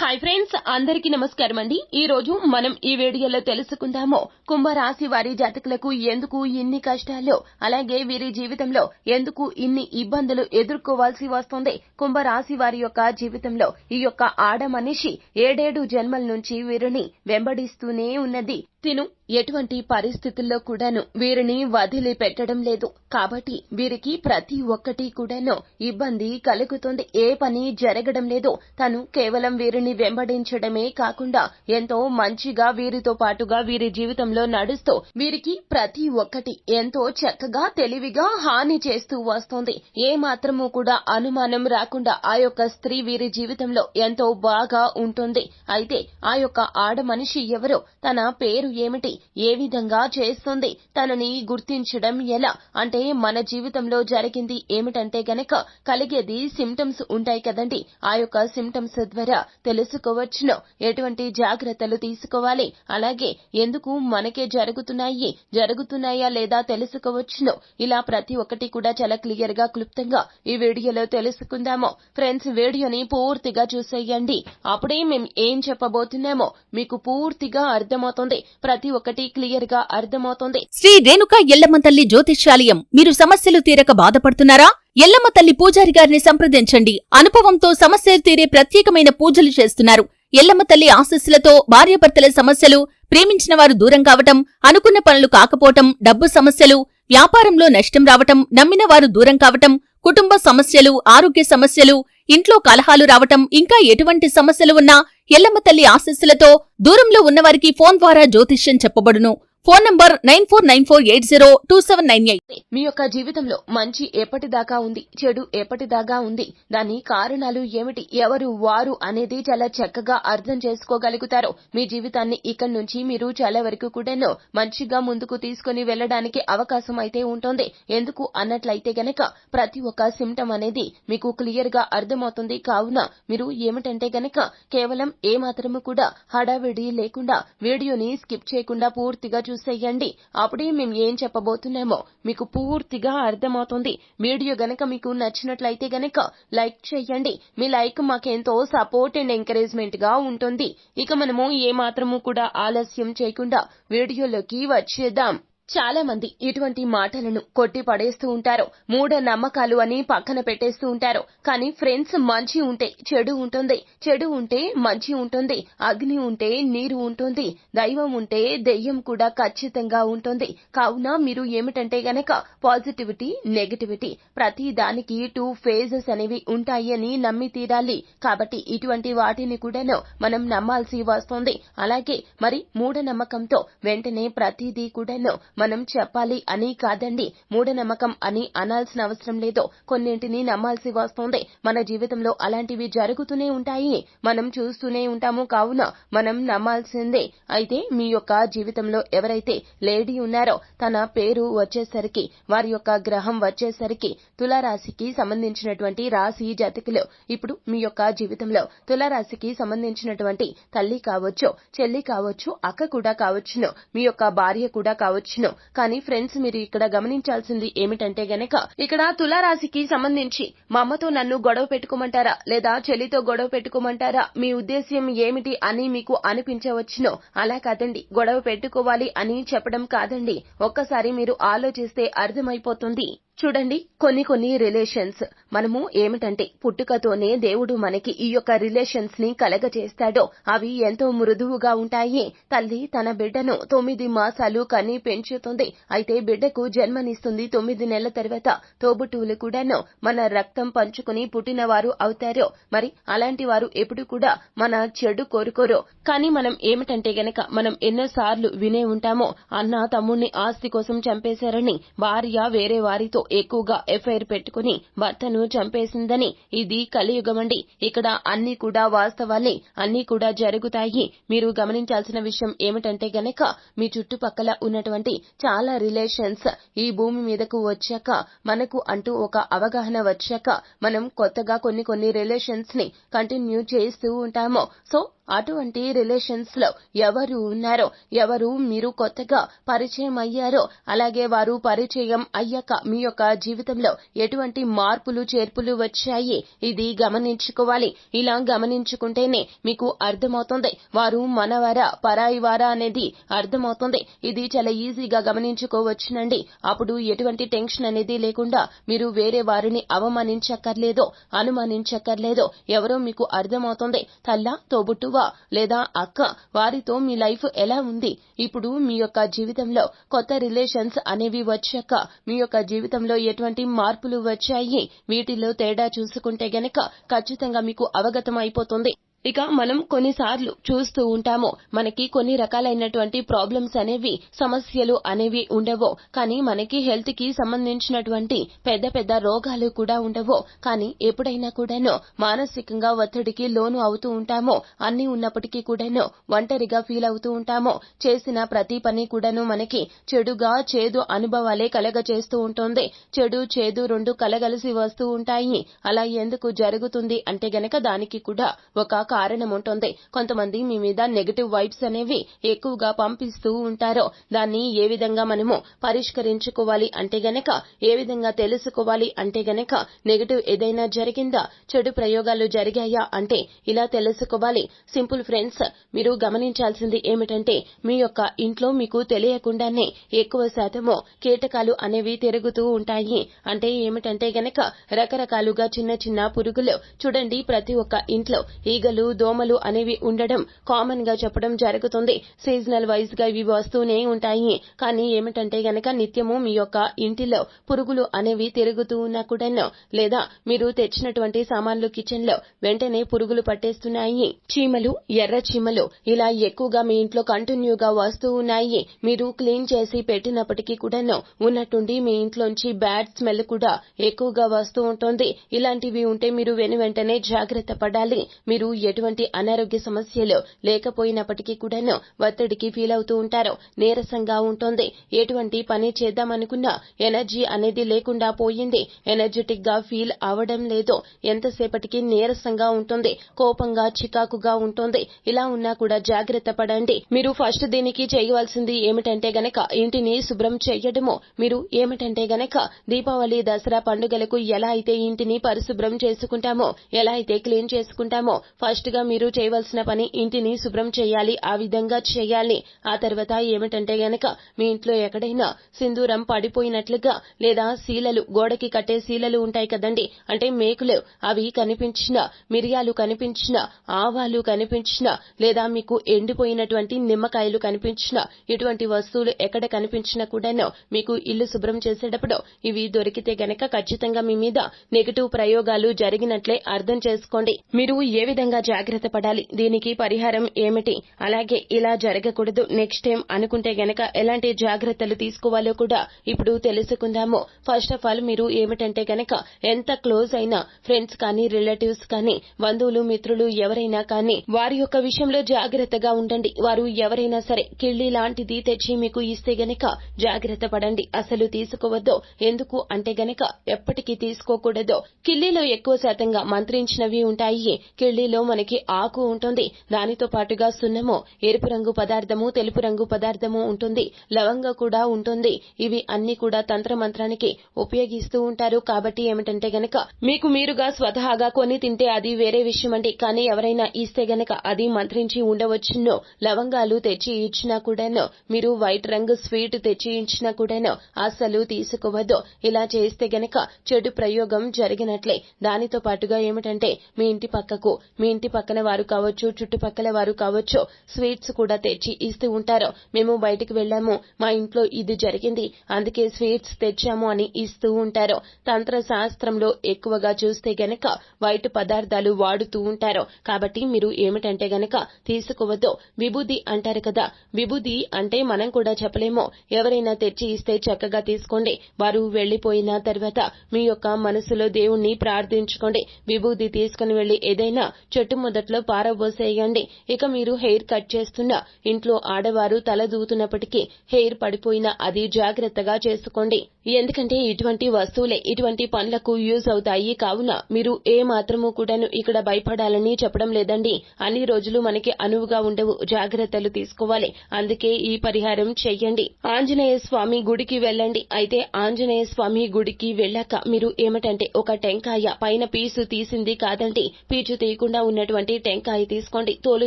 Hi friends అందరికీ నమస్కారం అండి. ఈ రోజు మనం ఈ వీడియోలో తెలుసుకుందాము కుంభరాశి వారి జాతకులకు ఎందుకు ఇన్ని కష్టాలు అలాగే వీరి జీవితంలో ఎందుకు ఇన్ని ఇబ్బందులు ఎదుర్కోవాల్సి వస్తుంది కుంభరాశి వారి యొక్క జీవితంలో ఈ యొక్క ఆడ మనిషి ఏడేడు జన్మల నుంచి వీరిని వెంబడిస్తూనే ఉన్నది. తిను ఎటువంటి పరిస్థితుల్లో కూడాను వీరిని వదిలి పెట్టడం లేదు. కాబట్టి వీరికి ప్రతి ఒక్కటి కూడాను ఇబ్బంది కలుగుతుంది. ఏ పని జరగడం లేదు. తను కేవలం వీరిని వెంబడించడమే కాకుండా ఎంతో మంచిగా వీరితో పాటుగా వీరి జీవితంలో నడుస్తూ వీరికి ప్రతి ఒక్కటి ఎంతో చక్కగా తెలివిగా హాని చేస్తూ వస్తుంది. ఏ మాత్రము కూడా అనుమానం రాకుండా ఆ యొక్క స్త్రీ వీరి జీవితంలో ఎంతో బాగా ఉంటుంది. అయితే ఆ యొక్క ఆడ మనిషి ఎవరో తన పేరు ఏమిటి ఏ విధంగా చేస్తుంది తనని గుర్తించడం ఎలా? అంటే మన జీవితంలో జరిగింది ఏమిటంటే గనక కలిగేది సిమ్టమ్స్ ఉంటాయి కదండి. ఆ యొక్క సిమ్టమ్స్ ద్వారా తెలుసుకోవచ్చును. ఎటువంటి జాగ్రత్తలు తీసుకోవాలి? అలాగే ఎందుకు మనకే జరుగుతున్నాయి? జరుగుతున్నాయా లేదా తెలుసుకోవచ్చును. ఇలా ప్రతి ఒక్కటి కూడా చాలా క్లియర్గా క్లుప్తంగా ఈ వీడియోలో తెలుసుకుందాము. ఫ్రెండ్స్ వీడియోని పూర్తిగా చూసేయండి. అప్పుడే మేము ఏం చెప్పబోతున్నామో మీకు పూర్తిగా అర్థమవుతుంది. ప్రతి ఒక్కటి క్లియర్గా అర్థమవుతుంది. శ్రీ రేణుక ఎల్లమ్మ తల్లి జ్యోతిష్యాలయం మీరు సమస్యలు తీరక బాధపడుతున్నారా? ఎల్లమ్మ తల్లి పూజారి గారిని సంప్రదించండి. అనుభవంతో సమస్యలు తీరే ప్రత్యేకమైన పూజలు చేస్తున్నారు. ఎల్లమ్మ తల్లి ఆశస్సులతో భార్యాభర్తల సమస్యలు ప్రేమించిన వారు దూరం కావటం అనుకున్న పనులు కాకపోవటం డబ్బు సమస్యలు వ్యాపారంలో నష్టం రావటం నమ్మిన వారు దూరం కావటం కుటుంబ సమస్యలు ఆరోగ్య సమస్యలు ఇంట్లో కలహాలు రావటం ఇంకా ఎటువంటి సమస్యలు ఉన్నా ఎల్లమ్మ తల్లి ఆశస్సులతో దూరంలో ఉన్నవారికి ఫోన్ ద్వారా జ్యోతిష్యం చెప్పబడును. Phone number nine four nine four eight zero two seven nine eight. మీ యొక్క జీవితంలో మంచి ఎప్పటిదాకా ఉంది చెడు ఎప్పటిదాకా ఉంది దాని కారణాలు ఏమిటి ఎవరు వారు అనేది చాలా చక్కగా అర్థం చేసుకోగలుగుతారు. మీ జీవితాన్ని ఇక్కడి నుంచి మీరు చాలా వరకు కూడాను మంచిగా ముందుకు తీసుకుని వెళ్ళడానికి అవకాశం అయితే ఉంటుంది. ఎందుకు అన్నట్లయితే గనక ప్రతి ఒక్క సిమ్టమ్ అనేది మీకు క్లియర్గా అర్థమవుతుంది. కావున మీరు ఏమిటంటే గనక కేవలం ఏ మాత్రము కూడా హడావిడి లేకుండా వీడియోని స్కిప్ చేయకుండా పూర్తిగా చూసేయండి. అప్పుడే మేము ఏం చెప్పబోతున్నామో మీకు పూర్తిగా అర్థమవుతుంది. వీడియో గనక మీకు నచ్చినట్లయితే గనక లైక్ చేయండి. మీ లైక్ మాకెంతో సపోర్ట్ అండ్ ఎంకరేజ్మెంట్గా ఉంటుంది. ఇక మనము ఏ మాత్రము కూడా ఆలస్యం చేయకుండా వీడియోలోకి వచ్చేద్దాం. చాలా మంది ఇటువంటి మాటలను కొట్టి పడేస్తూ ఉంటారు. మూఢ నమ్మకాలు అని పక్కన పెట్టేస్తూ ఉంటారు. కానీ ఫ్రెండ్స్ మంచి ఉంటే చెడు ఉంటుంది. చెడు ఉంటే మంచి ఉంటుంది. అగ్ని ఉంటే నీరు ఉంటుంది. దైవం ఉంటే దెయ్యం కూడా ఖచ్చితంగా ఉంటుంది. కావున మీరు ఏమిటంటే గనక పాజిటివిటీ నెగటివిటీ ప్రతి దానికి టూ ఫేజెస్ అనేవి ఉంటాయి అని నమ్మి తీరాలి. కాబట్టి ఇటువంటి వాటిని కూడాను మనం నమ్మాల్సి వస్తుంది. అలాగే మరి మూఢనమ్మకంతో వెంటనే ప్రతిదీ కూడాను మనం చెప్పాలి అని కాదండి. మూఢనమ్మకం అని అనాల్సిన అవసరం లేదు. కొన్నింటిని నమ్మాల్సి వస్తుంది. మన జీవితంలో అలాంటివి జరుగుతూనే ఉంటాయి. మనం చూస్తూనే ఉంటాము. కావున మనం నమ్మాల్సిందే. అయితే మీ యొక్క జీవితంలో ఎవరైతే లేడీ ఉన్నారో తన పేరు వచ్చేసరికి వారి యొక్క గ్రహం వచ్చేసరికి తులారాశికి సంబంధించినటువంటి రాశి జాతకులు ఇప్పుడు మీ యొక్క జీవితంలో తులారాశికి సంబంధించినటువంటి తల్లి కావచ్చు చెల్లి కావచ్చు అక్క కూడా కావచ్చును మీ యొక్క భార్య కూడా కావచ్చును. కానీ ఫ్రెండ్స్ మీరు ఇక్కడ గమనించాల్సింది ఏమిటంటే గనక ఇక్కడ తులారాశికి సంబంధించి మా అమ్మతో నన్ను గొడవ పెట్టుకోమంటారా? లేదా చెల్లితో గొడవ పెట్టుకోమంటారా? మీ ఉద్దేశ్యం ఏమిటి అని మీకు అనిపించవచ్చును? అలా కాదండి. గొడవ పెట్టుకోవాలి అని చెప్పడం కాదండి. ఒక్కసారి మీరు ఆలోచిస్తే అర్థమైపోతుంది. చూడండి కొన్ని కొన్ని రిలేషన్స్. మనము ఏమిటంటే పుట్టుకతోనే దేవుడు మనకి ఈ యొక్క రిలేషన్స్ని కలగజేస్తాడో. అవి ఎంతో మృదువుగా ఉంటాయి. తల్లి తన బిడ్డను తొమ్మిది మాసాలు కని పెంచుతుంది. అయితే బిడ్డకు జన్మనిస్తుంది తొమ్మిది నెలల తర్వాత. తోబుట్టువులు కూడాను మన రక్తం పంచుకుని పుట్టిన వారు అవుతారో. మరి అలాంటి వారు ఎప్పుడు కూడా మన చెడు కోరుకోరు. కానీ మనం ఏమిటంటే గనక మనం ఎన్నోసార్లు వినే ఉంటామో అన్న తమ్ముణ్ణి ఆస్తి కోసం చంపేశారని భార్య వేరే వారితో ఎక్కువగా ఎఫ్ఐఆర్ పెట్టుకుని భర్తను చంపేసిందని. ఇది కలియుగమండి. ఇక్కడ అన్ని కూడా వాస్తవాలే. అన్ని కూడా జరుగుతాయి. మీరు గమనించాల్సిన విషయం ఏమిటంటే గనక మీ చుట్టుపక్కల ఉన్నటువంటి చాలా రిలేషన్స్ ఈ భూమి మీదకు వచ్చాక మనకు అంటూ ఒక అవగాహన వచ్చాక మనం కొత్తగా కొన్ని కొన్ని రిలేషన్స్ని కంటిన్యూ చేస్తూ ఉంటాము. సో అటువంటి రిలేషన్స్లో ఎవరు ఉన్నారో ఎవరు మీరు కొత్తగా పరిచయం అయ్యారో అలాగే వారు పరిచయం అయ్యాక మీ యొక్క జీవితంలో ఎటువంటి మార్పులు చేర్పులు వచ్చాయి? ఇది గమనించుకోవాలి. ఇలా గమనించుకుంటేనే మీకు అర్థమవుతుంది. వారు మనవారా పరాయి వారా అనేది అర్థమవుతుంది. ఇది చాలా ఈజీగా గమనించుకోవచ్చునండి. అప్పుడు ఎటువంటి టెన్షన్ అనేది లేకుండా మీరు వేరే వారిని అవమానించక్కర్లేదో అనుమానించక్కర్లేదో ఎవరో మీకు అర్థమవుతుంది. తల్ల తోబుట్టు లేదా అక్క వారితో మీ లైఫ్ ఎలా ఉంది? ఇప్పుడు మీ యొక్క జీవితంలో కొత్త రిలేషన్స్ అనేవి వచ్చాక మీ యొక్క జీవితంలో ఎటువంటి మార్పులు వచ్చాయి? వీటిలో తేడా చూసుకుంటే గనక ఖచ్చితంగా మీకు అవగతం అయిపోతుంది ఇక మనం కొన్నిసార్లు చూస్తూ ఉంటాము మనకి కొన్ని రకాలైనటువంటి ప్రాబ్లమ్స్ అనేవి సమస్యలు అనేవి ఉండవు. కానీ మనకి హెల్త్కి సంబంధించినటువంటి పెద్ద పెద్ద రోగాలు కూడా ఉండవు. కానీ ఎప్పుడైనా కూడాను మానసికంగా ఒత్తిడికి లోను అవుతూ ఉంటాము. అన్ని ఉన్నప్పటికీ కూడాను ఒంటరిగా ఫీల్ అవుతూ ఉంటాము. చేసిన ప్రతి పని కూడాను మనకి చెడుగా చేదు అనుభవాలే కలగ చేస్తూ ఉంటుంది. చెడు చేదు రెండు కలగలిసి వస్తూ ఉంటాయి. అలా ఎందుకు జరుగుతుంది అంటే గనక దానికి కూడా ఒక కారణం ఉంటుంది కొంతమంది మీ మీద నెగటివ్ వైబ్స్ అనేవి ఎక్కువగా పంపిస్తూ ఉంటారో. దాన్ని ఏ విధంగా మనము పరిష్కరించుకోవాలి అంటే గనక ఏ విధంగా తెలుసుకోవాలి అంటే గనక నెగటివ్ ఏదైనా జరిగిందా? చెడు ప్రయోగాలు జరిగాయా? అంటే ఇలా తెలుసుకోవాలి. సింపుల్ ఫ్రెండ్స్ మీరు గమనించాల్సింది ఏమిటంటే మీ యొక్క ఇంట్లో మీకు తెలియకుండానే ఎక్కువ శాతము కీటకాలు అనేవి తిరుగుతూ ఉంటాయి. అంటే ఏమిటంటే గనక రకరకాలుగా చిన్న చిన్న పురుగులు. చూడండి ప్రతి ఒక్క ఇంట్లో ఈగలు దోమలు అనేవి ఉండడం కామన్గా చెప్పడం జరుగుతుంది. సీజనల్ వైజ్గా ఇవి వస్తూనే ఉంటాయి. కానీ ఏమిటంటే గనక నిత్యము మీ యొక్క ఇంటిలో పురుగులు అనేవి తిరుగుతూ ఉన్నా కూడాను లేదా మీరు తెచ్చినటువంటి సామాన్లు కిచెన్లో వెంటనే పురుగులు పట్టేస్తున్నాయి. చీమలు ఎర్ర చీమలు ఇలా ఎక్కువగా మీ ఇంట్లో కంటిన్యూగా వస్తూ ఉన్నాయి. మీరు క్లీన్ చేసి పెట్టినప్పటికీ కూడాను ఉన్నట్టుండి మీ ఇంట్లోంచి బ్యాడ్ స్మెల్ కూడా ఎక్కువగా వస్తూ ఉంటుంది. ఇలాంటివి ఉంటే మీరు వెను వెంటనే జాగ్రత్త పడాలి. మీరు ఎటువంటి అనారోగ్య సమస్యలు లేకపోయినప్పటికీ కూడాను ఒత్తిడికి ఫీల్ అవుతూ ఉంటారు. నీరసంగా ఉంటుంది. ఎటువంటి పని చేద్దామనుకున్నా ఎనర్జీ అనేది లేకుండా పోయింది. ఎనర్జెటిక్గా ఫీల్ అవడం లేదు. ఎంతసేపటికి నీరసంగా ఉంటుంది. కోపంగా చికాకుగా ఉంటుంది. ఇలా ఉన్నా కూడా జాగ్రత్త పడండి. మీరు ఫస్ట్ దీనికి చేయవలసింది ఏమిటంటే గనక ఇంటిని శుభ్రం చేయడము. మీరు ఏమిటంటే గనక దీపావళి దసరా పండుగలకు ఎలా అయితే ఇంటిని పరిశుభ్రం చేసుకుంటామో ఎలా అయితే క్లీన్ చేసుకుంటామో ఫస్ట్ గా మీరు చేయవలసిన పని ఇంటిని శుభ్రం చేయాలి ఆ విధంగా చేయాలి. ఆ తర్వాత ఏమిటంటే గనక మీ ఇంట్లో ఎక్కడైనా సింధూరం పడిపోయినట్లుగా లేదా శీలలు గోడకి కట్టే శీలలు ఉంటాయి కదండి. అంటే మేకులు అవి కనిపించిన మిరియాలు కనిపించిన ఆవాలు కనిపించిన లేదా మీకు ఎండిపోయినటువంటి నిమ్మకాయలు కనిపించిన ఇటువంటి వస్తువులు ఎక్కడ కనిపించినా కూడాను మీకు ఇల్లు శుభ్రం చేసేటప్పుడు ఇవి దొరికితే గనక ఖచ్చితంగా మీ మీద నెగటివ్ ప్రయోగాలు జరిగినట్లే అర్థం చేసుకోండి. మీరు ఏ విధంగా జాగ్రత్త పడాలి. దీనికి పరిహారం ఏమిటి? అలాగే ఇలా జరగకూడదు. నెక్స్ట్ టైం అనుకుంటే గనక ఎలాంటి జాగ్రత్తలు తీసుకోవాలో కూడా ఇప్పుడు తెలుసుకుందాము. ఫస్ట్ ఆఫ్ ఆల్ మీరు ఏమిటంటే గనక ఎంత క్లోజ్ అయినా ఫ్రెండ్స్ కానీ రిలేటివ్స్ కానీ బంధువులు మిత్రులు ఎవరైనా కానీ వారి యొక్క విషయంలో జాగ్రత్తగా ఉండండి. వారు ఎవరైనా సరే కిళ్ళి లాంటిది తెచ్చి మీకు ఇస్తే గనక జాగ్రత్త పడండి. అసలు తీసుకోవద్దు. ఎందుకు అంటే గనక ఎప్పటికీ తీసుకోకూడదు. కిళ్ళిలో ఎక్కువ శాతంగా మంత్రించినవి ఉంటాయి. కిళ్ళీలో మనకి ఆకు ఉంటుంది. దానితో పాటుగా సున్నము ఎరుపు రంగు పదార్థము తెలుపు రంగు పదార్థము ఉంటుంది. లవంగ కూడా ఉంటుంది. ఇవి అన్ని కూడా తంత్ర మంత్రానికి ఉపయోగిస్తూ ఉంటారు. కాబట్టి ఏమిటంటే గనక మీకు మీరుగా స్వతహాగా కొని తింటే అది వేరే విషయం అండి కానీ ఎవరైనా ఇస్తే గనక అది మంత్రించి ఉండవచ్చును. లవంగాలు తెచ్చి ఇచ్చినా కూడాను మీరు వైట్ రంగు స్వీట్ తెచ్చి ఇచ్చినా కూడాను అసలు తీసుకోవద్దు. ఇలా చేస్తే గనక చెడు ప్రయోగం జరిగినట్లే. దానితో పాటుగా ఏమిటంటే మీ ఇంటి పక్కకు మీ ఇంటి పక్కన వారు కావచ్చు చుట్టుపక్కల వారు కావచ్చు స్వీట్స్ కూడా తెచ్చి ఇస్తూ ఉంటారు. మేము బయటికి వెళ్ళాము మా ఇంట్లో ఇది జరిగింది అందుకే స్వీట్స్ తెచ్చాము అని ఇస్తూ ఉంటారు. తంత్ర శాస్త్రంలో ఎక్కువగా చూస్తే గనక వైట్ పదార్థాలు వాడుతూ ఉంటారు. కాబట్టి మీరు ఏమిటంటే గనక తీసుకోవద్దు. విభూది అంటారు కదా విభూది అంటే మనం కూడా చెప్పలేము. ఎవరైనా తెచ్చి ఇస్తే చక్కగా తీసుకోండి. వారు వెళ్ళిపోయిన తర్వాత మీ యొక్క మనసులో దేవుణ్ణి ప్రార్థించుకోండి. విభూది తీసుకుని వెళ్ళి ఏదైనా చెట్టు చెట్టు మొదట్లో పారబోసేయండి. ఇక మీరు హెయిర్ కట్ చేస్తున్నా ఇంట్లో ఆడవారు తల దూతున్నప్పటికీ హెయిర్ పడిపోయినా అది జాగ్రత్తగా చేసుకోండి. ఎందుకంటే ఇటువంటి వస్తువులే ఇటువంటి పనులకు యూజ్ అవుతాయి. కావున మీరు ఏ మాత్రము కూడాను ఇక్కడ భయపడాలని చెప్పడం లేదండి. అన్ని రోజులు మనకి అనువుగా ఉండవు జాగ్రత్తలు తీసుకోవాలి. అందుకే ఈ పరిహారం చెయ్యండి. ఆంజనేయ స్వామి గుడికి వెళ్ళండి. అయితే ఆంజనేయ స్వామి గుడికి వెళ్ళాక మీరు ఏమిటంటే ఒక టెంకాయ పైన పీసు తీసింది కాదండి. పీచు తీయకుండా ఉన్నటువంటి టెంకాయ తీసుకోండి. తోలు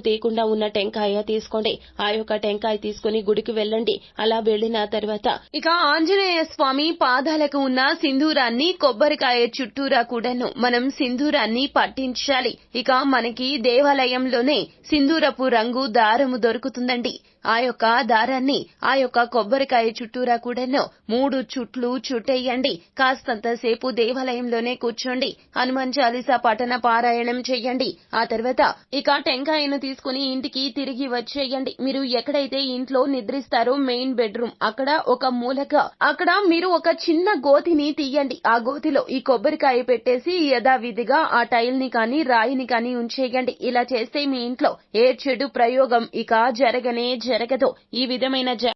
తీయకుండా ఉన్న టెంకాయ తీసుకోండి. ఆ యొక్క టెంకాయ తీసుకుని గుడికి వెళ్ళండి. అలా వెళ్ళిన తర్వాత ఇక ఆంజనేయ స్వామి పాదాలకు ఉన్న సింధూరాన్ని కొబ్బరికాయ చుట్టూరా కూడాను మనం సింధూరాన్ని పట్టించాలి. ఇక మనకి దేవాలయంలోనే సింధూరపు రంగు దారము దొరుకుతుందండి. ఆ యొక్క దారాన్ని ఆ యొక్క కొబ్బరికాయ చుట్టూరా కూడాను మూడు చుట్లు చుట్టేయండి. కాస్తంత సేపు దేవాలయంలోనే కూర్చోండి. హనుమాన్ చాలీసా పఠన పారాయణం చేయండి. ఆ తర్వాత ఇక టెంకాయను తీసుకుని ఇంటికి తిరిగి వచ్చేయండి. మీరు ఎక్కడైతే ఇంట్లో నిద్రిస్తారో మెయిన్ బెడ్రూమ్ అక్కడ ఒక మూలగా అక్కడ మీరు ఒక చిన్న గోతిని తీయండి. ఆ గోతిలో ఈ కొబ్బరికాయ పెట్టేసి యథావిధిగా ఆ టైల్ని కానీ రాయిని కానీ ఉంచేయండి. ఇలా చేస్తే మీ ఇంట్లో ఏ చెడు ప్రయోగం ఇక జరగనే జరగదు. ఈ విధమైన